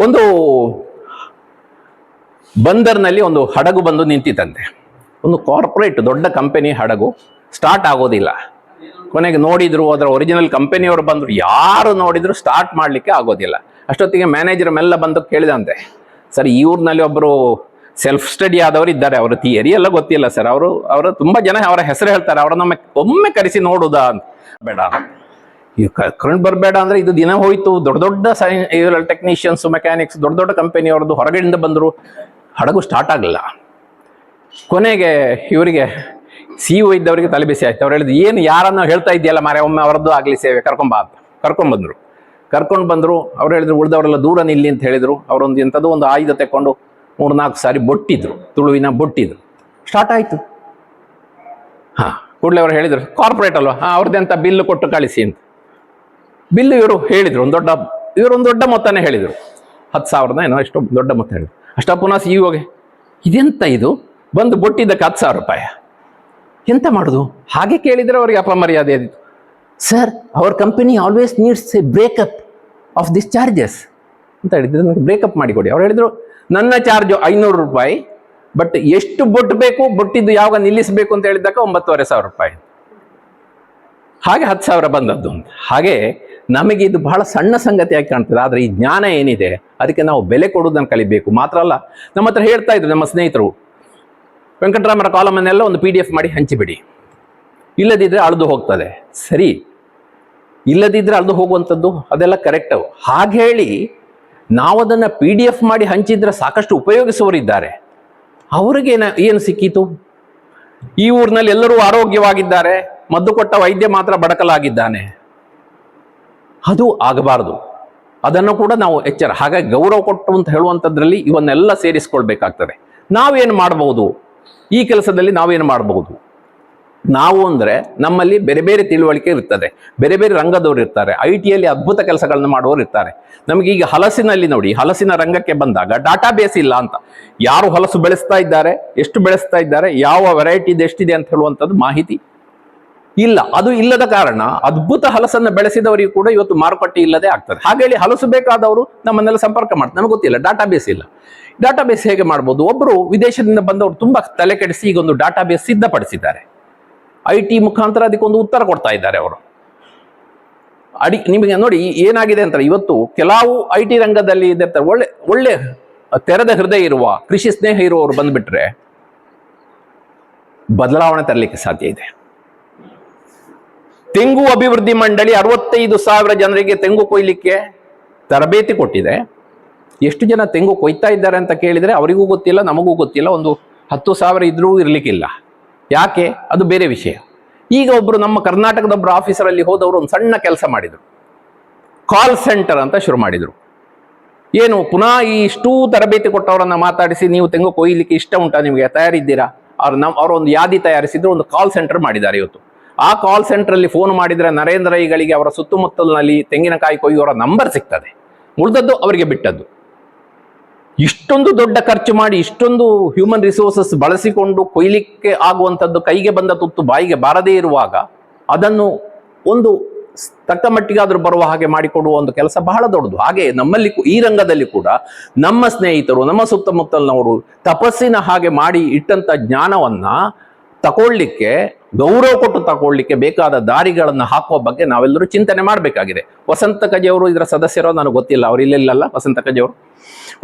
ಒಂದು ಬಂದರ್ನಲ್ಲಿ ಒಂದು ಹಡಗು ಬಂದು ನಿಂತಿತಂತೆ ಒಂದು ಕಾರ್ಪೊರೇಟ್ ದೊಡ್ಡ ಕಂಪನಿ ಹಡಗು ಸ್ಟಾರ್ಟ್ ಆಗೋದಿಲ್ಲ. ಕೊನೆಗೆ ನೋಡಿದ್ರು ಅದರ ಒರಿಜಿನಲ್ ಕಂಪನಿಯವರು ಬಂದರು. ಯಾರು ನೋಡಿದ್ರು ಸ್ಟಾರ್ಟ್ ಮಾಡಲಿಕ್ಕೆ ಆಗೋದಿಲ್ಲ. ಅಷ್ಟೊತ್ತಿಗೆ ಮ್ಯಾನೇಜರ್ ಮೆಲ್ಲ ಬಂದು ಕೇಳಿದಂತೆ. ಸರ್, ಈ ಊರಿನಲ್ಲಿ ಒಬ್ಬರು ಸೆಲ್ಫ್ ಸ್ಟಡಿ ಆದವರು ಇದ್ದಾರೆ. ಅವರ ಥಿಯರಿ ಎಲ್ಲ ಗೊತ್ತಿಲ್ಲ ಸರ್. ಅವರು ಅವರು ತುಂಬ ಜನ ಅವರ ಹೆಸರು ಹೇಳ್ತಾರೆ. ಅವರನ್ನೊಮ್ಮೆ, ಒಮ್ಮೆ ಕರೆಸಿ ನೋಡುದಾ ಅಂತ. ಬೇಡ. ಕರೆಂಟ್ ಬರಬೇಡ ಅಂದ್ರೆ ಇದು ದಿನ ಹೋಯ್ತು. ದೊಡ್ಡ ದೊಡ್ಡ ಸೈನ್ ಟೆಕ್ನಿಷಿಯನ್ಸ್ ಮೆಕ್ಯಾನಿಕ್ಸ್ ದೊಡ್ಡ ದೊಡ್ಡ ಕಂಪನಿಯವ್ರದ್ದು ಹೊರಗಡೆಯಿಂದ ಬಂದರು. ಹಡಗು ಸ್ಟಾರ್ಟ್ ಆಗಲಿಲ್ಲ. ಕೊನೆಗೆ ಇವರಿಗೆ ಸಿ ಯು ಇದ್ದವರಿಗೆ ತಲೆಬಿಸಿ ಆಯ್ತು. ಅವ್ರು ಹೇಳಿದ್ರು, ಏನು ಯಾರನ್ನು ಹೇಳ್ತಾ ಇದೆಯಲ್ಲ ಮಾರೆ ಒಮ್ಮೆ ಅವರದ್ದು ಆಗಲಿ ಸೇವೆ ಕರ್ಕೊಂಬ ಅಂತ. ಕರ್ಕೊಂಡ್ ಬಂದ್ರು. ಕರ್ಕೊಂಡು ಬಂದರು, ಅವ್ರು ಹೇಳಿದ್ರು, ಉಳಿದವರೆಲ್ಲ ದೂರ ನಿಲ್ಲಿ ಅಂತ ಹೇಳಿದರು. ಅವರೊಂದು ಎಂಥದ್ದು ಒಂದು ಆಯುಧ ಮೂರು ನಾಲ್ಕು ಸಾರಿ ಬೊಟ್ಟಿದ್ರು, ತುಳುವಿನ ಬೊಟ್ಟಿದ್ರು. ಸ್ಟಾರ್ಟ್ ಆಯಿತು. ಹಾಂ, ಕೂಡಲೇ ಅವ್ರು ಹೇಳಿದರು ಕಾರ್ಪೊರೇಟ್ ಅಲ್ವಾ? ಹಾಂ, ಅವ್ರದ್ದೆಂತ ಬಿಲ್ ಕೊಟ್ಟು ಕಳಿಸಿ ಅಂತ. ಬಿಲ್ಲು ಇವರು ಹೇಳಿದರು, ಒಂದು ದೊಡ್ಡ ಇವರು ಒಂದು ದೊಡ್ಡ ಮೊತ್ತನೇ ಹೇಳಿದರು. ಹತ್ತು ಸಾವಿರದ ಏನೋ ಎಷ್ಟೋ ದೊಡ್ಡ ಮೊತ್ತ ಹೇಳಿದ್ರು. ಅಷ್ಟ ಪುನಃ ಸಿ ಹೋಗಿ ಇದೆಂತ ಇದು? ಬಂದು ಬೊಟ್ಟಿದ್ದಕ್ಕೆ ಹತ್ತು ಸಾವಿರ ರೂಪಾಯಿ? ಎಂತ ಮಾಡೋದು? ಹಾಗೆ ಕೇಳಿದರೆ ಅವರಿಗೆ ಅಪಮರ್ಯಾದೆ ಆದಿತ್ತು sir our company always needs a breakup of this charges ಅಂತ ಹೇಳಿದ್ರು, ನನಗೆ ಬ್ರೇಕಪ್ ಮಾಡಿಕೊಡಿ ಅವ್ರು ಹೇಳಿದರು, ನನ್ನ ಚಾರ್ಜು ಐನೂರು ರೂಪಾಯಿ, ಬಟ್ ಎಷ್ಟು ಬೊಟ್ಟು ಬೇಕು, ಬೊಟ್ಟಿದ್ದು ಯಾವಾಗ ನಿಲ್ಲಿಸಬೇಕು ಅಂತ ಹೇಳಿದ್ದಕ್ಕೆ ಒಂಬತ್ತುವರೆ ಸಾವಿರ ರೂಪಾಯಿ. ಹಾಗೆ ಹತ್ತು ಸಾವಿರ ಬಂದದ್ದು ಅಂತ. ಹಾಗೆ ನಮಗೆ ಇದು ಬಹಳ ಸಣ್ಣ ಸಂಗತಿಯಾಗಿ ಕಾಣ್ತದೆ. ಆದರೆ ಈ ಜ್ಞಾನ ಏನಿದೆ, ಅದಕ್ಕೆ ನಾವು ಬೆಲೆ ಕೊಡುವುದನ್ನು ಕಲಿಬೇಕು. ಮಾತ್ರ ಅಲ್ಲ, ನಮ್ಮ ಹತ್ರ ಹೇಳ್ತಾ ಇದ್ರು ನಮ್ಮ ಸ್ನೇಹಿತರು, ವೆಂಕಟರಾಮರ ಕಾಲಮನ್ನೆಲ್ಲ ಒಂದು ಪಿ ಡಿ ಎಫ್ ಮಾಡಿ ಹಂಚಿಬಿಡಿ. ಇಲ್ಲದಿದ್ದರೆ ಅಳ್ದು ಹೋಗ್ತದೆ. ಸರಿ ಇಲ್ಲದಿದ್ದರೆ ಅಳ್ದು ಹೋಗುವಂಥದ್ದು ಅದೆಲ್ಲ ಕರೆಕ್ಟ್ ಹಾಗೆ ಹೇಳಿ, ನಾವು ಅದನ್ನು ಪಿ ಡಿ ಎಫ್ ಮಾಡಿ ಹಂಚಿದ್ರೆ ಸಾಕಷ್ಟು ಉಪಯೋಗಿಸುವವರಿದ್ದಾರೆ ಅವರಿಗೆ ಏನ- ಏನು ಸಿಕ್ಕಿತು? ಈ ಊರಿನಲ್ಲಿ ಎಲ್ಲರೂ ಆರೋಗ್ಯವಾಗಿದ್ದಾರೆ, ಮದ್ದು ಕೊಟ್ಟ ವೈದ್ಯ ಮಾತ್ರ ಬಡಕಲಾಗಿದ್ದಾನೆ. ಅದು ಆಗಬಾರದು. ಅದನ್ನು ಕೂಡ ನಾವು ಎಚ್ಚರ. ಹಾಗಾಗಿ ಗೌರವ ಕೊಟ್ಟು ಅಂತ ಹೇಳುವಂಥದ್ರಲ್ಲಿ ಇವನ್ನೆಲ್ಲ ಸೇರಿಸ್ಕೊಳ್ಬೇಕಾಗ್ತದೆ. ನಾವೇನು ಮಾಡಬಹುದು ಈ ಕೆಲಸದಲ್ಲಿ ನಾವೇನು ಮಾಡಬಹುದು ನಾವು ಅಂದರೆ ನಮ್ಮಲ್ಲಿ ಬೇರೆ ಬೇರೆ ತಿಳುವಳಿಕೆ ಇರ್ತದೆ. ಬೇರೆ ಬೇರೆ ರಂಗದವರು ಇರ್ತಾರೆ. ಐ ಟಿಯಲ್ಲಿ ಅದ್ಭುತ ಕೆಲಸಗಳನ್ನು ಮಾಡುವವರು ಇರ್ತಾರೆ. ನಮಗೆ ಈಗ ಹಲಸಿನಲ್ಲಿ ನೋಡಿ, ಹಲಸಿನ ರಂಗಕ್ಕೆ ಬಂದಾಗ ಡಾಟಾ ಬೇಸ್ ಇಲ್ಲ ಅಂತ. ಯಾರು ಹಲಸು ಬೆಳೆಸ್ತಾ ಇದ್ದಾರೆ? ಎಷ್ಟು ಬೆಳೆಸ್ತಾ ಇದ್ದಾರೆ? ಯಾವ ವೆರೈಟಿ ಎಷ್ಟಿದೆ ಅಂತ ಹೇಳುವಂಥದ್ದು ಮಾಹಿತಿ ಇಲ್ಲ, ಅದು ಇಲ್ಲದ ಕಾರಣ ಅದ್ಭುತ ಹಲಸನ್ನು ಬೆಳೆಸಿದವರಿಗೂ ಕೂಡ ಇವತ್ತು ಮಾರುಕಟ್ಟೆ ಇಲ್ಲದೆ ಆಗ್ತದೆ. ಹಾಗೇಳಿ ಹಲಸು ಬೇಕಾದವರು ನಮ್ಮನ್ನೆಲ್ಲ ಸಂಪರ್ಕ ಮಾಡ್ತಾರೆ. ನಮಗೆ ಗೊತ್ತಿಲ್ಲ ಡಾಟಾ ಬೇಸ್ ಇಲ್ಲ. ಡಾಟಾ ಬೇಸ್ ಹೇಗೆ ಮಾಡ್ಬೋದು? ಒಬ್ಬರು ವಿದೇಶದಿಂದ ಬಂದವರು ತುಂಬಾ ತಲೆ ಕೆಡಿಸಿ ಈಗ ಒಂದು ಡಾಟಾ ಬೇಸ್ ಸಿದ್ಧಪಡಿಸಿದ್ದಾರೆ. ಐ ಟಿ ಮುಖಾಂತರ ಅದಕ್ಕೊಂದು ಉತ್ತರ ಕೊಡ್ತಾ ಇದ್ದಾರೆ ಅವರು. ಅಡಿ, ನಿಮಗೆ ನೋಡಿ ಏನಾಗಿದೆ ಅಂತ ಇವತ್ತು ಕೆಲವು ಐ ಟಿ ರಂಗದಲ್ಲಿ ಇದಿರ್ತಾರೆ ಒಳ್ಳೆ ಒಳ್ಳೆ ತೆರೆದ ಹೃದಯ ಇರುವ, ಕೃಷಿ ಸ್ನೇಹ ಇರುವವರು ಬಂದ್ಬಿಟ್ರೆ ಬದಲಾವಣೆ ತರಲಿಕ್ಕೆ ಸಾಧ್ಯ ಇದೆ. ತೆಂಗು ಅಭಿವೃದ್ಧಿ ಮಂಡಳಿ ಅರವತ್ತೈದು ಸಾವಿರ ಜನರಿಗೆ ತೆಂಗು ಕೊಯ್ಲಿಕ್ಕೆ ತರಬೇತಿ ಕೊಟ್ಟಿದೆ. ಎಷ್ಟು ಜನ ತೆಂಗು ಕೊಯ್ತಾ ಇದ್ದಾರೆ ಅಂತ ಕೇಳಿದರೆ ಅವರಿಗೂ ಗೊತ್ತಿಲ್ಲ, ನಮಗೂ ಗೊತ್ತಿಲ್ಲ. ಒಂದು ಹತ್ತು ಸಾವಿರ ಇದ್ರೂ ಇರಲಿಕ್ಕಿಲ್ಲ. ಯಾಕೆ? ಅದು ಬೇರೆ ವಿಷಯ. ಈಗ ಒಬ್ಬರು ನಮ್ಮ ಕರ್ನಾಟಕದ ಒಬ್ಬರು ಆಫೀಸರಲ್ಲಿ ಹೋದವರು ಒಂದು ಸಣ್ಣ ಕೆಲಸ ಮಾಡಿದರು. ಕಾಲ್ ಸೆಂಟರ್ ಅಂತ ಶುರು ಮಾಡಿದರು. ಏನು, ಪುನಃ ಈ ಇಷ್ಟೂ ತರಬೇತಿ ಕೊಟ್ಟವರನ್ನು ಮಾತಾಡಿಸಿ ನೀವು ತೆಂಗು ಕೊಯ್ಲಿಕ್ಕೆ ಇಷ್ಟ ಉಂಟಾ? ನಿಮಗೆ ತಯಾರಿದ್ದೀರಾ? ಅವ್ರು ನಮ್ಮ ಅವರು ಒಂದು ಯಾದಿ ತಯಾರಿಸಿದ್ರು, ಒಂದು ಕಾಲ್ ಸೆಂಟರ್ ಮಾಡಿದ್ದಾರೆ ಇವತ್ತು. ಆ ಕಾಲ್ ಸೆಂಟರ್ ಅಲ್ಲಿ ಫೋನ್ ಮಾಡಿದ್ರೆ ನರೇಂದ್ರ ಐಗಳಿಗೆ ಅವರ ಸುತ್ತಮುತ್ತಲಿನಲ್ಲಿ ತೆಂಗಿನಕಾಯಿ ಕೊಯ್ಯುವವರ ನಂಬರ್ ಸಿಗ್ತದೆ. ಉಳಿದದ್ದು ಅವರಿಗೆ ಬಿಟ್ಟದ್ದು. ಇಷ್ಟೊಂದು ದೊಡ್ಡ ಖರ್ಚು ಮಾಡಿ ಇಷ್ಟೊಂದು ಹ್ಯೂಮನ್ ರಿಸೋರ್ಸಸ್ ಬಳಸಿಕೊಂಡು ಕೊಯ್ಲಿಕ್ಕೆ ಆಗುವಂಥದ್ದು ಕೈಗೆ ಬಂದ ತುತ್ತು ಬಾಯಿಗೆ ಬಾರದೇ ಇರುವಾಗ ಅದನ್ನು ಒಂದು ತಕ್ಕಮಟ್ಟಿಗಾದರೂ ತಕ್ಕ ಮಟ್ಟಿಗಾದ್ರೂ ಬರುವ ಹಾಗೆ ಮಾಡಿಕೊಡುವ ಒಂದು ಕೆಲಸ ಬಹಳ ದೊಡ್ಡದು. ಹಾಗೆ ನಮ್ಮಲ್ಲಿ ಈ ರಂಗದಲ್ಲಿ ಕೂಡ ನಮ್ಮ ಸ್ನೇಹಿತರು, ನಮ್ಮ ಸುತ್ತಮುತ್ತಲಿನವರು ತಪಸ್ಸಿನ ಹಾಗೆ ಮಾಡಿ ಇಟ್ಟಂತ ಜ್ಞಾನವನ್ನ ತಕೊಳ್ಳಿಕ್ಕೆ ಗೌರವ ತಗೊಳ್ಳಿಕ್ಕೆ ಬೇಕಾದ ದಾರಿಗಳನ್ನು ಹಾಕುವ ಬಗ್ಗೆ ನಾವೆಲ್ಲರೂ ಚಿಂತನೆ ಮಾಡಬೇಕಾಗಿದೆ. ವಸಂತ ಕಜೆಯವರು ಇದರ ಸದಸ್ಯರೋ ನನಗೆ ಗೊತ್ತಿಲ್ಲ, ಅವರು ಇಲ್ಲಿಲ್ಲಲ್ಲ ವಸಂತ ಕಜೆಯವರು.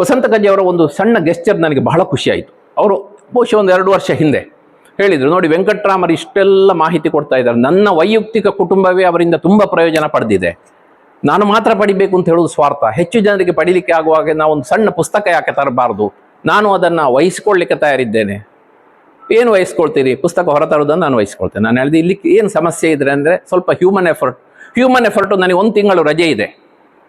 ವಸಂತ ಕಜೆಯವರ ಒಂದು ಸಣ್ಣ ಗೆಸ್ಚರ್ ನನಗೆ ಬಹಳ ಖುಷಿ ಆಯಿತು. ಅವರು ಬಹುಶಃ ಒಂದು ಎರಡು ವರ್ಷ ಹಿಂದೆ ಹೇಳಿದರು, ನೋಡಿ ವೆಂಕಟರಾಮರು ಇಷ್ಟೆಲ್ಲ ಮಾಹಿತಿ ಕೊಡ್ತಾ ಇದ್ದಾರೆ. ನನ್ನ ವೈಯಕ್ತಿಕ ಕುಟುಂಬವೇ ಅವರಿಂದ ತುಂಬ ಪ್ರಯೋಜನ ಪಡೆದಿದೆ. ನಾನು ಮಾತ್ರ ಪಡಿಬೇಕು ಅಂತ ಹೇಳೋದು ಸ್ವಾರ್ಥ. ಹೆಚ್ಚು ಜನರಿಗೆ ಪಡಿಲಿಕ್ಕೆ ಆಗುವಾಗ ನಾವು ಒಂದು ಸಣ್ಣ ಪುಸ್ತಕ ಯಾಕೆ ತರಬಾರ್ದು? ನಾನು ಅದನ್ನು ವಹಿಸ್ಕೊಳ್ಳಿಕ್ಕೆ ತಯಾರಿದ್ದೇನೆ. ಏನು ವಹಿಸ್ಕೊಳ್ತೀರಿ? ಪುಸ್ತಕ ಹೊರತರೋದನ್ನು ನಾನು ವಹಿಸ್ಕೊಳ್ತೇನೆ. ನಾನು ಹೇಳಿದೆ, ಇಲ್ಲಿ ಏನು ಸಮಸ್ಯೆ ಇದ್ರೆ ಅಂದರೆ ಸ್ವಲ್ಪ ಹ್ಯೂಮನ್ ಎಫರ್ಟ್ ಹ್ಯೂಮನ್ ಎಫರ್ಟು ನನಗೆ ಒಂದು ತಿಂಗಳು ರಜೆ ಇದೆ.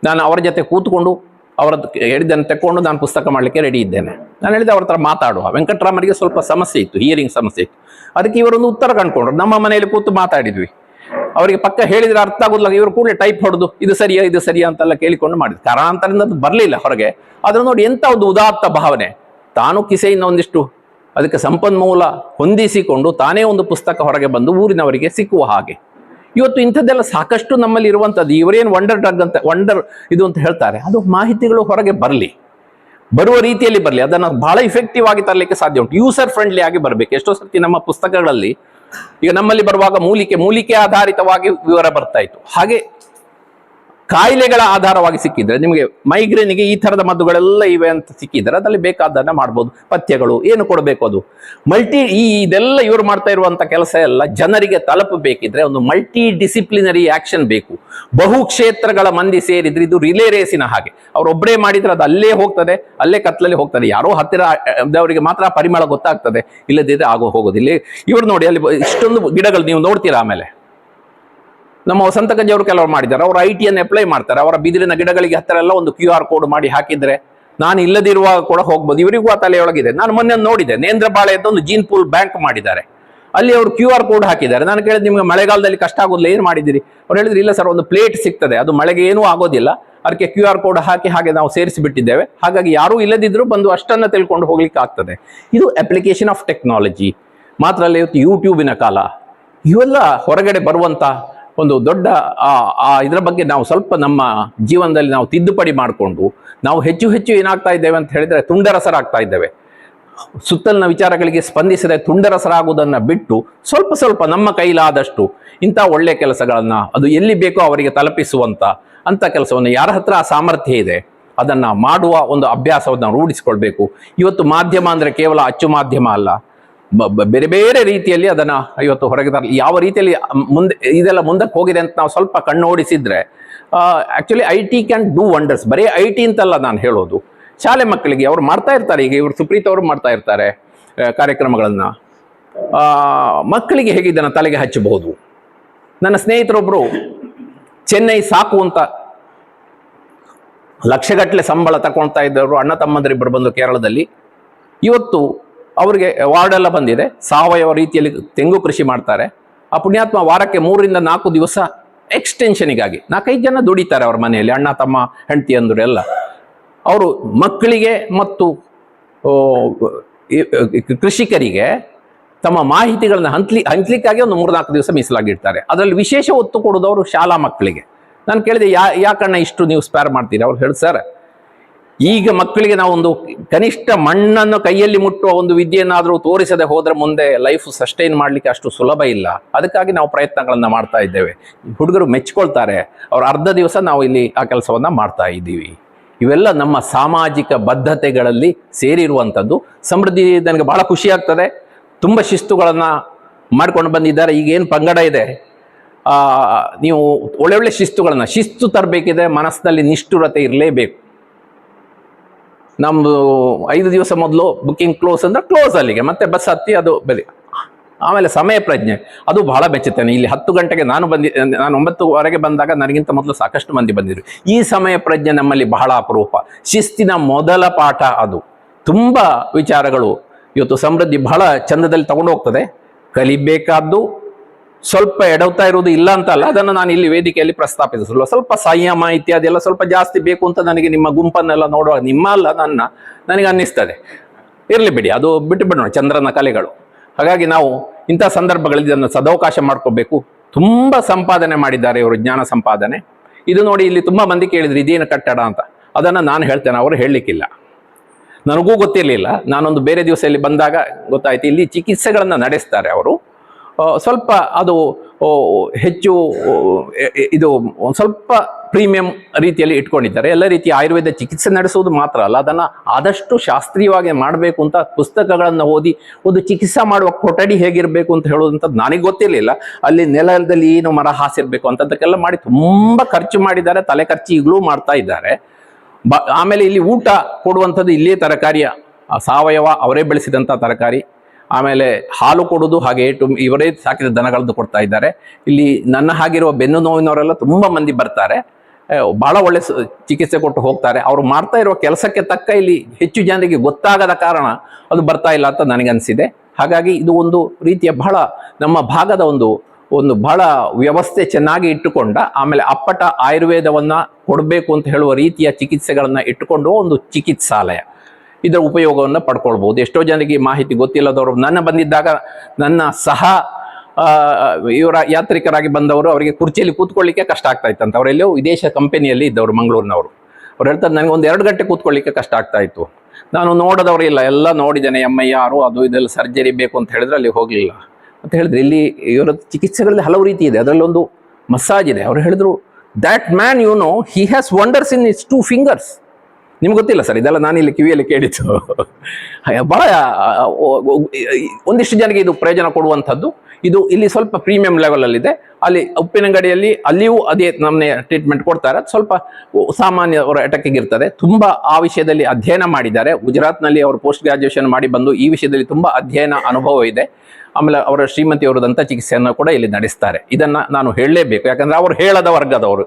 ನಾನು ಅವರ ಜೊತೆ ಕೂತ್ಕೊಂಡು ಅವರದ್ದು ಹೇಳಿದ್ದನ್ನು ತಗೊಂಡು ನಾನು ಪುಸ್ತಕ ಮಾಡಲಿಕ್ಕೆ ರೆಡಿ ಇದ್ದೇನೆ. ನಾನು ಹೇಳಿದೆ, ಅವ್ರ ಹತ್ರ ಮಾತಾಡುವ. ವೆಂಕಟರಾಮರಿಗೆ ಸ್ವಲ್ಪ ಸಮಸ್ಯೆ ಇತ್ತು ಹಿಯರಿಂಗ್ ಸಮಸ್ಯೆ ಇತ್ತು. ಅದಕ್ಕೆ ಇವರೊಂದು ಉತ್ತರ ಕಂಡುಕೊಂಡ್ರು. ನಮ್ಮ ಮನೆಯಲ್ಲಿ ಕೂತು ಮಾತಾಡಿದ್ವಿ. ಅವರಿಗೆ ಪಕ್ಕ ಹೇಳಿದ್ರೆ ಅರ್ಥ ಆಗೋದಿಲ್ಲ, ಇವರು ಕೂಡಲೇ ಟೈಪ್ ಹೊಡೆದು, ಇದು ಸರಿಯಾ ಇದು ಸರಿಯಾ ಅಂತೆಲ್ಲ ಕೇಳಿಕೊಂಡು ಮಾಡಿದ್ರು. ಕಾರಣಾಂತರದಿಂದ ಅದು ಬರಲಿಲ್ಲ ಹೊರಗೆ. ಅದನ್ನು ನೋಡಿ ಎಂಥ ಒಂದು ಉದಾತ್ತ ಭಾವನೆ. ತಾನು ಕಿಸೆಯಿಂದ ಒಂದಿಷ್ಟು ಅದಕ್ಕೆ ಸಂಪನ್ಮೂಲ ಹೊಂದಿಸಿಕೊಂಡು ತಾನೇ ಒಂದು ಪುಸ್ತಕ ಹೊರಗೆ ಬಂದು ಊರಿನವರಿಗೆ ಸಿಕ್ಕುವ ಹಾಗೆ. ಇವತ್ತು ಇಂಥದ್ದೆಲ್ಲ ಸಾಕಷ್ಟು ನಮ್ಮಲ್ಲಿ ಇರುವಂಥದ್ದು, ಇವರೇನು ವಂಡರ್ ಡ್ರಗ್ ಅಂತ ವಂಡರ್ ಇದು ಅಂತ ಹೇಳ್ತಾರೆ. ಅದು ಮಾಹಿತಿಗಳು ಹೊರಗೆ ಬರಲಿ. ಬರುವ ರೀತಿಯಲ್ಲಿ ಬರಲಿ. ಅದನ್ನು ಬಹಳ ಇಫೆಕ್ಟಿವ್ ಆಗಿ ತರಲಿಕ್ಕೆ ಸಾಧ್ಯ ಉಂಟು. ಯೂಸರ್ ಫ್ರೆಂಡ್ಲಿ ಆಗಿ ಬರಬೇಕು. ಎಷ್ಟೋ ಸರ್ತಿ ನಮ್ಮ ಪುಸ್ತಕಗಳಲ್ಲಿ ಈಗ ನಮ್ಮಲ್ಲಿ ಬರುವಾಗ ಮೂಲಿಕೆ ಮೂಲಿಕೆ ಆಧಾರಿತವಾಗಿ ವಿವರ ಬರ್ತಾ ಇತ್ತು. ಹಾಗೆ ಕಾಯಿಲೆಗಳ ಆಧಾರವಾಗಿ ಸಿಕ್ಕಿದ್ರೆ ನಿಮಗೆ ಮೈಗ್ರೇನಿಗೆ ಈ ಥರದ ಮದ್ದುಗಳೆಲ್ಲ ಇವೆ ಅಂತ ಸಿಕ್ಕಿದ್ರೆ ಅದರಲ್ಲಿ ಬೇಕಾದನ್ನ ಮಾಡ್ಬೋದು. ಪಥ್ಯಗಳು, ಏನು ಕೊಡಬೇಕು ಅದು? ಮಲ್ಟಿ, ಈ ಇದೆಲ್ಲ ಇವರು ಮಾಡ್ತಾ ಇರುವಂತ ಕೆಲಸ ಎಲ್ಲ ಜನರಿಗೆ ತಲುಪಬೇಕಿದ್ರೆ ಒಂದು ಮಲ್ಟಿ ಡಿಸಿಪ್ಲಿನರಿ ಆಕ್ಷನ್ ಬೇಕು. ಬಹು ಕ್ಷೇತ್ರಗಳ ಮಂದಿ ಸೇರಿದ್ರೆ ಇದು ರಿಲೇ ರೇಸಿನ ಹಾಗೆ. ಅವರೊಬ್ಬರೇ ಮಾಡಿದ್ರೆ ಅದು ಅಲ್ಲೇ ಹೋಗ್ತದೆ, ಅಲ್ಲೇ ಕತ್ಲಲ್ಲಿ ಹೋಗ್ತದೆ. ಯಾರೋ ಹತ್ತಿರ ಅವರಿಗೆ ಮಾತ್ರ ಪರಿಮಳ ಗೊತ್ತಾಗ್ತದೆ. ಇಲ್ಲದಿದ್ರೆ ಆಗೋ ಇಲ್ಲಿ ಇವ್ರು ನೋಡಿ ಅಲ್ಲಿ ಇಷ್ಟೊಂದು ಗಿಡಗಳು ನೀವು ನೋಡ್ತೀರಾ ಆಮೇಲೆ? ನಮ್ಮ ವಸಂತ ಗಂಜಿ ಅವರು ಕೆಲವರು ಮಾಡಿದ್ದಾರೆ. ಅವರು ಐ ಟಿಯನ್ನು ಅಪ್ಲೈ ಮಾಡ್ತಾರೆ. ಅವರ ಬಿದಿರಿನ ಗಿಡಗಳಿಗೆ ಹತ್ತಿರ ಎಲ್ಲ ಒಂದು ಕ್ಯೂ ಆರ್ ಕೋಡ್ ಮಾಡಿ ಹಾಕಿದ್ರೆ ನಾನು ಇಲ್ಲದಿರುವಾಗ ಕೂಡ ಹೋಗ್ಬೋದು. ಇವರಿಗೂ ಆ ತಲೆಯೊಳಗಿದೆ. ನಾನು ಮೊನ್ನೆ ನೋಡಿದೆ ನೇಂದ್ರ ಬಾಳೆ ಅಂತ ಒಂದು ಜೀನ್ ಪೂಲ್ ಬ್ಯಾಂಕ್ ಮಾಡಿದ್ದಾರೆ. ಅಲ್ಲಿ ಅವರು ಕ್ಯೂ ಆರ್ ಕೋಡ್ ಹಾಕಿದ್ದಾರೆ. ನಾನು ಕೇಳಿದ್ ನಿಮಗೆ ಮಳೆಗಾಲದಲ್ಲಿ ಕಷ್ಟ ಆಗೋದಿಲ್ಲ, ಏನು ಮಾಡಿದಿರಿ ಅವ್ರು ಹೇಳಿದ್ರು, ಇಲ್ಲ ಸರ್, ಒಂದು ಪ್ಲೇಟ್ ಸಿಗ್ತದೆ. ಅದು ಮಳೆಗೆ ಏನೂ ಆಗೋದಿಲ್ಲ. ಅದಕ್ಕೆ ಕ್ಯೂ ಆರ್ ಕೋಡ್ ಹಾಕಿ ಹಾಗೆ ನಾವು ಸೇರಿಸಿ ಬಿಟ್ಟಿದ್ದೇವೆ ಹಾಗಾಗಿ ಯಾರೂ ಇಲ್ಲದಿದ್ದರೂ ಬಂದು ಅಷ್ಟನ್ನು ತಿಳ್ಕೊಂಡು ಹೋಗ್ಲಿಕ್ಕೆ ಆಗ್ತದೆ. ಇದು ಅಪ್ಲಿಕೇಶನ್ ಆಫ್ ಟೆಕ್ನಾಲಜಿ ಮಾತ್ರ ಅಲ್ಲ, ಇವತ್ತು ಯೂಟ್ಯೂಬಿನ ಕಾಲ. ಇವೆಲ್ಲ ಹೊರಗಡೆ ಬರುವಂತ ಒಂದು ದೊಡ್ಡ ಆ ಇದರ ಬಗ್ಗೆ ನಾವು ಸ್ವಲ್ಪ ನಮ್ಮ ಜೀವನದಲ್ಲಿ ನಾವು ತಿದ್ದುಪಡಿ ಮಾಡಿಕೊಂಡು ನಾವು ಹೆಚ್ಚು ಹೆಚ್ಚು ಏನಾಗ್ತಾ ಇದ್ದೇವೆ ಅಂತ ಹೇಳಿದರೆ ತುಂಡರಸರಾಗ್ತಾ ಇದ್ದೇವೆ. ಸುತ್ತಲಿನ ವಿಚಾರಗಳಿಗೆ ಸ್ಪಂದಿಸದೆ ತುಂಡರಸರಾಗುವುದನ್ನು ಬಿಟ್ಟು ಸ್ವಲ್ಪ ಸ್ವಲ್ಪ ನಮ್ಮ ಕೈಲಾದಷ್ಟು ಇಂಥ ಒಳ್ಳೆಯ ಕೆಲಸಗಳನ್ನು ಅದು ಎಲ್ಲಿ ಬೇಕೋ ಅವರಿಗೆ ತಲುಪಿಸುವಂಥ ಅಂಥ ಕೆಲಸವನ್ನು ಯಾರ ಹತ್ರ ಆ ಸಾಮರ್ಥ್ಯ ಇದೆ ಅದನ್ನು ಮಾಡುವ ಒಂದು ಅಭ್ಯಾಸವನ್ನು ರೂಢಿಸಿಕೊಳ್ಬೇಕು. ಇವತ್ತು ಮಾಧ್ಯಮ ಅಂದರೆ ಕೇವಲ ಅಚ್ಚು ಮಾಧ್ಯಮ ಅಲ್ಲ. ಬೇರೆ ಬೇರೆ ರೀತಿಯಲ್ಲಿ ಅದನ್ನ ಇವತ್ತು ಹೊರಗೆ ತರಲಿ. ಯಾವ ರೀತಿಯಲ್ಲಿ ಮುಂದೆ, ಇದೆಲ್ಲ ಮುಂದಕ್ಕೆ ಹೋಗಿದೆ ಅಂತ ನಾವು ಸ್ವಲ್ಪ ಕಣ್ಣೋಡಿಸಿದ್ರೆ actually I T can do wonders ಬರೀ ಐ ಟಿ ಅಂತಲ್ಲ ನಾನು ಹೇಳೋದು. ಶಾಲೆ ಮಕ್ಕಳಿಗೆ ಅವ್ರು ಮಾಡ್ತಾ ಇರ್ತಾರೆ, ಈಗ ಇವರು ಸುಪ್ರೀತ್ ಅವರು ಮಾಡ್ತಾ ಇರ್ತಾರೆ ಕಾರ್ಯಕ್ರಮಗಳನ್ನ. ಮಕ್ಕಳಿಗೆ ಹೇಗೆ ತಲೆಗೆ ಹಚ್ಚಬಹುದು? ನನ್ನ ಸ್ನೇಹಿತರೊಬ್ಬರು ಚೆನ್ನೈ ಸಾಕು ಅಂತ ಲಕ್ಷಗಟ್ಟಲೆ ಸಂಬಳ ತಗೊಳ್ತಾ ಇದ್ದವರು, ಅಣ್ಣ ತಮ್ಮಂದರಿಬ್ಬರು ಬಂದು ಕೇರಳದಲ್ಲಿ. ಇವತ್ತು ಅವರಿಗೆ ಅವಾರ್ಡ್ ಎಲ್ಲ ಬಂದಿದೆ. ಸಾವಯವ ರೀತಿಯಲ್ಲಿ ತೆಂಗು ಕೃಷಿ ಮಾಡ್ತಾರೆ. ಆ ಪುಣ್ಯಾತ್ಮ ವಾರಕ್ಕೆ ಮೂರರಿಂದ ನಾಲ್ಕು ದಿವಸ ಎಕ್ಸ್ಟೆನ್ಷನಿಗಾಗಿ ನಾಲ್ಕೈದು ಜನ ದುಡಿತಾರೆ ಅವ್ರ ಮನೆಯಲ್ಲಿ, ಅಣ್ಣ, ತಮ್ಮ, ಹೆಂಡತಿ, ಅಂದರು ಎಲ್ಲ. ಅವರು ಮಕ್ಕಳಿಗೆ ಮತ್ತು ಕೃಷಿಕರಿಗೆ ತಮ್ಮ ಮಾಹಿತಿಗಳನ್ನ ಹಂಚ್ಲಿ ಹಂಚ್ಲಿಕ್ಕಾಗಿ ಒಂದು ಮೂರ್ನಾಲ್ಕು ದಿವಸ ಮೀಸಲಾಗಿಡ್ತಾರೆ ಅದರಲ್ಲಿ ವಿಶೇಷ ಒತ್ತು ಕೊಡೋದು ಅವರು ಶಾಲಾ ಮಕ್ಕಳಿಗೆ. ನಾನು ಕೇಳಿದೆ, ಯಾ ಯಾಕಣ್ಣ ಇಷ್ಟು ನೀವು ಸ್ಪೇರ್ ಮಾಡ್ತೀರಿ? ಅವ್ರು ಹೇಳಿ ಸರ್ ಈಗ ಮಕ್ಕಳಿಗೆ ನಾವು ಒಂದು ಕನಿಷ್ಠ ಮಣ್ಣನ್ನು ಕೈಯಲ್ಲಿ ಮುಟ್ಟುವ ಒಂದು ವಿದ್ಯೆಯನ್ನಾದರೂ ತೋರಿಸದೆ ಹೋದ್ರೆ ಮುಂದೆ ಲೈಫ್ ಸಸ್ಟೈನ್ ಮಾಡಲಿಕ್ಕೆ ಅಷ್ಟು ಸುಲಭ ಇಲ್ಲ. ಅದಕ್ಕಾಗಿ ನಾವು ಪ್ರಯತ್ನಗಳನ್ನು ಮಾಡ್ತಾ ಇದ್ದೇವೆ. ಹುಡುಗರು ಮೆಚ್ಕೊಳ್ತಾರೆ. ಅವ್ರ ಅರ್ಧ ದಿವಸ ನಾವು ಇಲ್ಲಿ ಆ ಕೆಲಸವನ್ನು ಮಾಡ್ತಾ ಇದ್ದೀವಿ. ಇವೆಲ್ಲ ನಮ್ಮ ಸಾಮಾಜಿಕ ಬದ್ಧತೆಗಳಲ್ಲಿ ಸೇರಿರುವಂಥದ್ದು. ಸಮೃದ್ಧಿ ನನಗೆ ಭಾಳ ಖುಷಿ ಆಗ್ತದೆ. ತುಂಬ ಶಿಸ್ತುಗಳನ್ನು ಮಾಡ್ಕೊಂಡು ಬಂದಿದ್ದಾರೆ. ಈಗ ಏನು ಪಂಗಡ ಇದೆ? ನೀವು ಒಳ್ಳೆ ಒಳ್ಳೆ ಶಿಸ್ತುಗಳನ್ನು, ಶಿಸ್ತು ತರಬೇಕಿದೆ, ಮನಸ್ಸಿನಲ್ಲಿ ನಿಷ್ಠುರತೆ ಇರಲೇಬೇಕು. ನಮ್ಮದು ಐದು ದಿವಸ ಮೊದಲು ಬುಕ್ಕಿಂಗ್ ಕ್ಲೋಸ್ ಅಂದ್ರೆ ಕ್ಲೋಸ್ ಅಲ್ಲಿಗೆ, ಮತ್ತೆ ಬಸ್ ಹತ್ತಿ ಅದು ಬೆಲೆ. ಆಮೇಲೆ ಸಮಯ ಪ್ರಜ್ಞೆ, ಅದು ಬಹಳ ಮೆಚ್ಚುತ್ತೇನೆ ಇಲ್ಲಿ ಹತ್ತು ಗಂಟೆಗೆ ನಾನು ಬಂದಿ, ನಾನು ಒಂಬತ್ತುವರೆಗೆ ಬಂದಾಗ ನನಗಿಂತ ಮೊದಲು ಸಾಕಷ್ಟು ಮಂದಿ ಬಂದಿದ್ರು. ಈ ಸಮಯ ಪ್ರಜ್ಞೆ ನಮ್ಮಲ್ಲಿ ಬಹಳ ಅಪರೂಪ. ಶಿಸ್ತಿನ ಮೊದಲ ಪಾಠ ಅದು. ತುಂಬ ವಿಚಾರಗಳು ಇವತ್ತು ಸಮೃದ್ಧಿ ಬಹಳ ಚಂದದಲ್ಲಿ ತಗೊಂಡು ಹೋಗ್ತದೆ ಕಲಿಬೇಕಾದ್ದು ಸ್ವಲ್ಪ ಎಡವ್ತಾ ಇರುವುದು ಇಲ್ಲ ಅಂತ ಅಲ್ಲ ಅದನ್ನು ನಾನು ಇಲ್ಲಿ ವೇದಿಕೆಯಲ್ಲಿ ಪ್ರಸ್ತಾಪಿಸಲು ಸ್ವಲ್ಪ ಸಂಯಮ ಇತ್ಯಾದಿ ಎಲ್ಲ ಸ್ವಲ್ಪ ಜಾಸ್ತಿ ಬೇಕು ಅಂತ ನನಗೆ ನಿಮ್ಮ ಗುಂಪನ್ನೆಲ್ಲ ನೋಡುವಾಗ ನಿಮ್ಮ ಅಲ್ಲ, ನನ್ನ, ನನಗೆ ಅನ್ನಿಸ್ತದೆ. ಇರಲಿ ಬಿಡಿ, ಅದು ಬಿಟ್ಟು ಬಿಡೋಣ, ಚಂದ್ರನ ಕಲೆಗಳು. ಹಾಗಾಗಿ ನಾವು ಇಂಥ ಸಂದರ್ಭಗಳಲ್ಲಿ ಇದನ್ನು ಸದವಕಾಶ ಮಾಡ್ಕೋಬೇಕು. ತುಂಬ ಸಂಪಾದನೆ ಮಾಡಿದ್ದಾರೆ ಇವರು, ಜ್ಞಾನ ಸಂಪಾದನೆ. ಇದು ನೋಡಿ ಇಲ್ಲಿ ತುಂಬ ಮಂದಿ ಕೇಳಿದ್ರು, ಇದೇನು ಕಟ್ಟಡ ಅಂತ. ಅದನ್ನು ನಾನು ಹೇಳ್ತೇನೆ, ಅವರು ಹೇಳಲಿಕ್ಕಿಲ್ಲ. ನನಗೂ ಗೊತ್ತಿರಲಿಲ್ಲ. ನಾನೊಂದು ಬೇರೆ ದಿವಸ ಇಲ್ಲಿ ಬಂದಾಗ ಗೊತ್ತಾಯ್ತು, ಇಲ್ಲಿ ಚಿಕಿತ್ಸೆಗಳನ್ನು ನಡೆಸ್ತಾರೆ ಅವರು. ಸ್ವಲ್ಪ ಅದು ಹೆಚ್ಚು ಇದು ಸ್ವಲ್ಪ ಪ್ರೀಮಿಯಂ ರೀತಿಯಲ್ಲಿ ಇಟ್ಕೊಂಡಿದ್ದಾರೆ. ಎಲ್ಲ ರೀತಿಯ ಆಯುರ್ವೇದ ಚಿಕಿತ್ಸೆ ನಡೆಸುವುದು ಮಾತ್ರ ಅಲ್ಲ, ಅದನ್ನು ಆದಷ್ಟು ಶಾಸ್ತ್ರೀಯವಾಗಿ ಮಾಡಬೇಕು ಅಂತ ಪುಸ್ತಕಗಳನ್ನು ಓದಿ ಒಂದು ಚಿಕಿತ್ಸೆ ಮಾಡುವ ಕೊಠಡಿ ಹೇಗಿರಬೇಕು ಅಂತ ಹೇಳುವಂಥದ್ದು ನನಗೆ ಗೊತ್ತಿರಲಿಲ್ಲ. ಅಲ್ಲಿ ನೆಲದಲ್ಲಿ ಏನು ಮರ ಹಾಸಿರಬೇಕು ಅಂತದಕ್ಕೆಲ್ಲ ಮಾಡಿ ತುಂಬ ಖರ್ಚು ಮಾಡಿದ್ದಾರೆ, ತಲೆ ಖರ್ಚು ಈಗಲೂ ಮಾಡ್ತಾ ಇದ್ದಾರೆ. ಆಮೇಲೆ ಇಲ್ಲಿ ಊಟ ಕೊಡುವಂಥದ್ದು ಇಲ್ಲಿಯೇ ತರಕಾರಿಯ ಸಾವಯವ ಅವರೇ ಬೆಳೆಸಿದಂಥ ತರಕಾರಿ. ಆಮೇಲೆ ಹಾಲು ಕೊಡೋದು ಹಾಗೆ ಟು ಇವರೇ ಸಾಕಿದ ದನಗಳನ್ನು ಕೊಡ್ತಾ ಇದ್ದಾರೆ. ಇಲ್ಲಿ ನನ್ನ ಹಾಗಿರುವ ಬೆನ್ನು ನೋವಿನವರೆಲ್ಲ ತುಂಬ ಮಂದಿ ಬರ್ತಾರೆ. ಬಹಳ ಒಳ್ಳೆ ಚಿಕಿತ್ಸೆ ಕೊಟ್ಟು ಹೋಗ್ತಾರೆ. ಅವರು ಮಾಡ್ತಾ ಇರುವ ಕೆಲಸಕ್ಕೆ ತಕ್ಕ ಇಲ್ಲಿ ಹೆಚ್ಚು ಜನರಿಗೆ ಗೊತ್ತಾಗದ ಕಾರಣ ಅದು ಬರ್ತಾ ಇಲ್ಲ ಅಂತ ನನಗನ್ಸಿದೆ. ಹಾಗಾಗಿ ಇದು ಒಂದು ರೀತಿಯ ಬಹಳ ನಮ್ಮ ಭಾಗದ ಒಂದು ಒಂದು ಬಹಳ ವ್ಯವಸ್ಥೆ ಚೆನ್ನಾಗಿ ಇಟ್ಟುಕೊಂಡ, ಆಮೇಲೆ ಅಪ್ಪಟ ಆಯುರ್ವೇದವನ್ನ ಕೊಡಬೇಕು ಅಂತ ಹೇಳುವ ರೀತಿಯ ಚಿಕಿತ್ಸೆಗಳನ್ನು ಇಟ್ಟುಕೊಂಡು ಒಂದು ಚಿಕಿತ್ಸಾಲಯ. ಇದರ ಉಪಯೋಗವನ್ನು ಪಡ್ಕೊಳ್ಬಹುದು ಎಷ್ಟೋ ಜನರಿಗೆ ಮಾಹಿತಿ ಗೊತ್ತಿಲ್ಲದವರು ನನ್ನ ಬಂದಿದ್ದಾಗ ನನ್ನ ಸಹ ಇವರ ಯಾತ್ರಿಕರಾಗಿ ಬಂದವರು ಅವರಿಗೆ ಕುರ್ಚಿಯಲ್ಲಿ ಕೂತ್ಕೊಳ್ಳಿಕ್ಕೆ ಕಷ್ಟ ಆಗ್ತಾ ಇತ್ತಂತ. ಅವರೆಲ್ಲೋ ವಿದೇಶ ಕಂಪನಿಯಲ್ಲಿ ಇದ್ದವರು ಮಂಗಳೂರಿನವರು. ಅವ್ರು ಹೇಳ್ತಾರೆ, ನನಗೆ ಒಂದು ಎರಡು ಗಂಟೆ ಕೂತ್ಕೊಳ್ಳಿಕ್ಕೆ ಕಷ್ಟ ಆಗ್ತಾ ಇತ್ತು. ನಾನು ನೋಡದವರು ಇಲ್ಲ. ಎಲ್ಲ ನೋಡಿದ್ದೇನೆ ಎಂ ಐ ಆರು ಅದು ಇದೆಲ್ಲ ಸರ್ಜರಿ ಬೇಕು ಅಂತ ಹೇಳಿದ್ರೆ ಅಲ್ಲಿ ಹೋಗಲಿಲ್ಲ. ಅಂತ ಹೇಳಿದ್ರೆ. ಇಲ್ಲಿ ಇವರ ಚಿಕಿತ್ಸೆಗಳಲ್ಲಿ ಹಲವು ರೀತಿ ಇದೆ. ಅದರಲ್ಲೊಂದು ಮಸಾಜ್ ಇದೆ. ಅವ್ರು ಹೇಳಿದ್ರು that man you know he has wonders in his two fingers ನಿಮ್ಗೆ ಗೊತ್ತಿಲ್ಲ ಸರ್, ಇದೆಲ್ಲ ನಾನು ಇಲ್ಲಿ ಕಿವಿಯಲ್ಲಿ ಕೇಳಿದ್ದು. ಬಹಳ ಒಂದಿಷ್ಟು ಜನಕ್ಕೆ ಇದು ಪ್ರಯೋಜನ ಕೊಡುವಂಥದ್ದು. ಇದು ಇಲ್ಲಿ ಸ್ವಲ್ಪ ಪ್ರೀಮಿಯಂ ಲೆವೆಲಲ್ಲಿದೆ ಅಲ್ಲಿ ಉಪ್ಪಿನಂಗಡಿಯಲ್ಲಿ ಅಲ್ಲಿಯೂ ಅದೇ ನಮ್ಮನೆ ಟ್ರೀಟ್ಮೆಂಟ್ ಕೊಡ್ತಾರೆ. ಸ್ವಲ್ಪ ಸಾಮಾನ್ಯ ಅವರ ಅಟಕಿಗೆ ಇರ್ತದೆ. ತುಂಬ ಆ ವಿಷಯದಲ್ಲಿ ಅಧ್ಯಯನ ಮಾಡಿದ್ದಾರೆ. ಗುಜರಾತ್ನಲ್ಲಿ ಅವರು ಪೋಸ್ಟ್ ಗ್ರಾಜುಯೇಷನ್ ಮಾಡಿ ಬಂದು ಈ ವಿಷಯದಲ್ಲಿ ತುಂಬ ಅಧ್ಯಯನ ಅನುಭವ ಇದೆ. ಆಮೇಲೆ ಅವರ ಶ್ರೀಮತಿಯವರು ದಂತ ಚಿಕಿತ್ಸೆಯನ್ನು ಕೂಡ ಇಲ್ಲಿ ನಡೆಸ್ತಾರೆ. ಇದನ್ನು ನಾನು ಹೇಳಲೇಬೇಕು. ಯಾಕಂದರೆ ಅವರು ಹೇಳದ ವರ್ಗದವರು.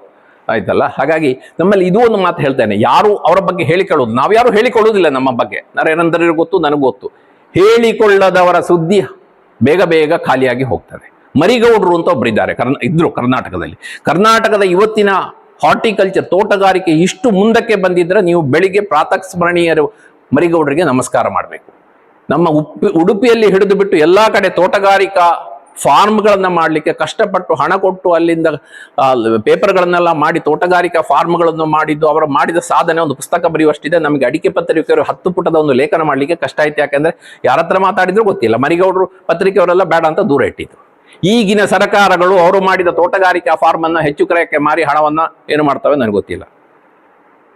ಆಯ್ತಲ್ಲ? ಹಾಗಾಗಿ ನಮ್ಮಲ್ಲಿ ಇದು ಒಂದು ಮಾತು ಹೇಳ್ತೇನೆ. ಯಾರು ಅವರ ಬಗ್ಗೆ ಹೇಳಿಕೊಳ್ಳೋದು ನಾವು ಯಾರು ಹೇಳಿಕೊಳ್ಳುವುದಿಲ್ಲ ನಮ್ಮ ಬಗ್ಗೆ. ನರೇಂದ್ರರಿಗೆ ಗೊತ್ತು, ನನಗೆ ಗೊತ್ತು. ಹೇಳಿಕೊಳ್ಳದವರ ಸುದ್ದಿ ಬೇಗ ಬೇಗ ಖಾಲಿಯಾಗಿ ಹೋಗ್ತದೆ. ಮರಿಗೌಡರು ಅಂತ ಒಬ್ಬರಿದ್ದಾರೆ ಕರ್ನ, ಇದ್ರು ಕರ್ನಾಟಕದಲ್ಲಿ. ಕರ್ನಾಟಕದ ಇವತ್ತಿನ ಹಾರ್ಟಿಕಲ್ಚರ್ ತೋಟಗಾರಿಕೆ ಇಷ್ಟು ಮುಂದಕ್ಕೆ ಬಂದಿದ್ರೆ ನೀವು ಬೆಳಿಗ್ಗೆ ಪ್ರಾತಃ ಸ್ಮರಣೀಯರು ಮರಿಗೌಡರಿಗೆ ನಮಸ್ಕಾರ ಮಾಡಬೇಕು. ನಮ್ಮ ಉಪ್ಪಿ, ಉಡುಪಿಯಲ್ಲಿ ಹಿಡಿದು ಬಿಟ್ಟು ಎಲ್ಲ ಕಡೆ ತೋಟಗಾರಿಕಾ ಫಾರ್ಮ್ಗಳನ್ನ ಮಾಡಲಿಕ್ಕೆ ಕಷ್ಟಪಟ್ಟು ಹಣ ಕೊಟ್ಟು ಅಲ್ಲಿಂದ ಪೇಪರ್ಗಳನ್ನೆಲ್ಲ ಮಾಡಿ ತೋಟಗಾರಿಕಾ ಫಾರ್ಮ್ಗಳನ್ನು ಮಾಡಿದ್ದು, ಅವರು ಮಾಡಿದ ಸಾಧನೆ ಒಂದು ಪುಸ್ತಕ ಬರೆಯುವಷ್ಟಿದೆ. ನಮಗೆ ಅಡಿಕೆ ಪತ್ರಿಕೆಯವರು ಹತ್ತು ಪುಟದ ಒಂದು ಲೇಖನ ಮಾಡಲಿಕ್ಕೆ ಕಷ್ಟ ಆಯ್ತು ಯಾಕಂದ್ರೆ ಯಾರ ಹತ್ರ ಮಾತಾಡಿದ್ರು ಗೊತ್ತಿಲ್ಲ. ಮರಿಗೌಡರು ಪತ್ರಿಕೆಯವರೆಲ್ಲ ಬೇಡ ಅಂತ ದೂರ ಇಟ್ಟಿದ್ರು. ಈಗಿನ ಸರ್ಕಾರಗಳು ಅವರು ಮಾಡಿದ ತೋಟಗಾರಿಕಾ ಫಾರ್ಮ್ ಅನ್ನ ಹೆಚ್ಚು ಕ್ರಯಕ್ಕೆ ಮಾರಿ ಹಣವನ್ನ ಏನು ಮಾಡ್ತವೆ ನನಗೆ ಗೊತ್ತಿಲ್ಲ.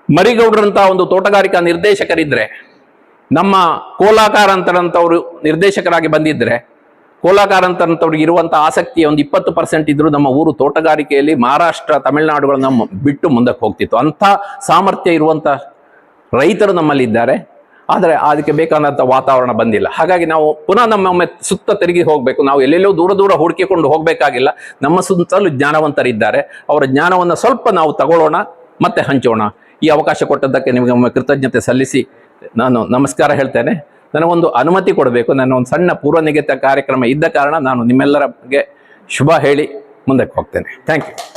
ಮರಿಗೌಡರಂತ ಒಂದು ತೋಟಗಾರಿಕಾ ನಿರ್ದೇಶಕರಿದ್ರೆ, ನಮ್ಮ ಕೋಲಾಕಾರ ಅಂತರಂತವರು ನಿರ್ದೇಶಕರಾಗಿ ಬಂದಿದ್ರೆ ಕೋಲಾಕಾರ ಅಂತವ್ರಿಗೆ ಇರುವಂತ ಆಸಕ್ತಿ ಒಂದು ಇಪ್ಪತ್ತು ಪರ್ಸೆಂಟ್ ಇದ್ರು ನಮ್ಮ ಊರು ತೋಟಗಾರಿಕೆಯಲ್ಲಿ ಮಹಾರಾಷ್ಟ್ರ ತಮಿಳುನಾಡುಗಳನ್ನ ಬಿಟ್ಟು ಮುಂದಕ್ಕೆ ಹೋಗ್ತಿತ್ತು. ಅಂತ ಸಾಮರ್ಥ್ಯ ಇರುವಂತ ರೈತರು ನಮ್ಮಲ್ಲಿ ಇದ್ದಾರೆ ಆದರೆ ಅದಕ್ಕೆ ಬೇಕಾದಂಥ ವಾತಾವರಣ ಬಂದಿಲ್ಲ. ಹಾಗಾಗಿ ನಾವು ಪುನಃ ನಮ್ಮೊಮ್ಮೆ ಸುತ್ತ ತಿರುಗಿ ಹೋಗಬೇಕು. ನಾವು ಎಲ್ಲೆಲ್ಲೋ ದೂರ ದೂರ ಹುಡುಕಿಕೊಂಡು ಹೋಗಬೇಕಾಗಿಲ್ಲ. ನಮ್ಮ ಸುತ್ತಲೂ ಜ್ಞಾನವಂತರಿದ್ದಾರೆ. ಅವರ ಜ್ಞಾನವನ್ನು ಸ್ವಲ್ಪ ನಾವು ತಗೊಳ್ಳೋಣ, ಮತ್ತೆ ಹಂಚೋಣ. ಈ ಅವಕಾಶ ಕೊಟ್ಟದ್ದಕ್ಕೆ ನಿಮಗೆ ಕೃತಜ್ಞತೆ ಸಲ್ಲಿಸಿ ನಾನು ನಮಸ್ಕಾರ ಹೇಳ್ತೇನೆ. ನನಗೊಂದು ಅನುಮತಿ ಕೊಡಬೇಕು. ನನ್ನ ಒಂದು ಸಣ್ಣ ಪೂರ್ವ ನಿಗದಿತ ಕಾರ್ಯಕ್ರಮ ಇದ್ದ ಕಾರಣ ನಾನು ನಿಮ್ಮೆಲ್ಲರಿಗೆ ಶುಭ ಹೇಳಿ ಮುಂದಕ್ಕೆ ಹೋಗ್ತೇನೆ. Thank you